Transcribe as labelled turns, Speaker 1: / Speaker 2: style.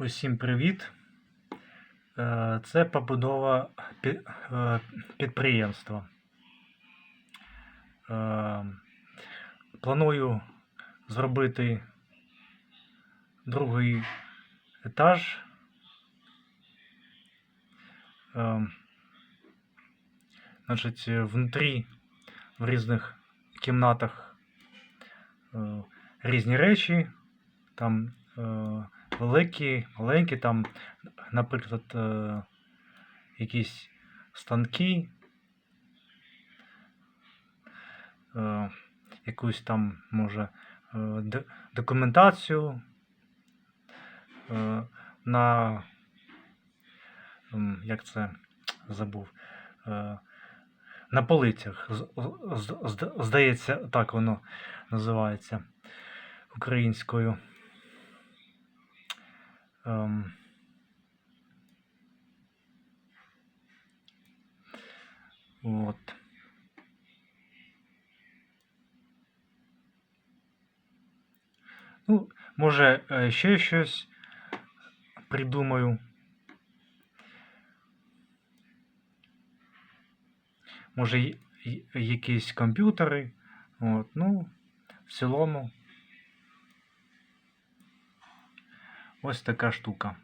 Speaker 1: Усім привіт! Е, Це побудова е, підприємства. Е, Планую зробити другий етаж. Значить, внутрі в різних кімнатах різні речі. Там великі, маленькі, там, наприклад, е, якісь станки, е, якусь там, може, е, документацію е, на, як це забув, е, на полицях. Здається, так воно називається українською. Ем, От. Ну, може, е, ще щось придумаю. Може, якісь комп'ютери. От, ну, в цілому. Ось така штука.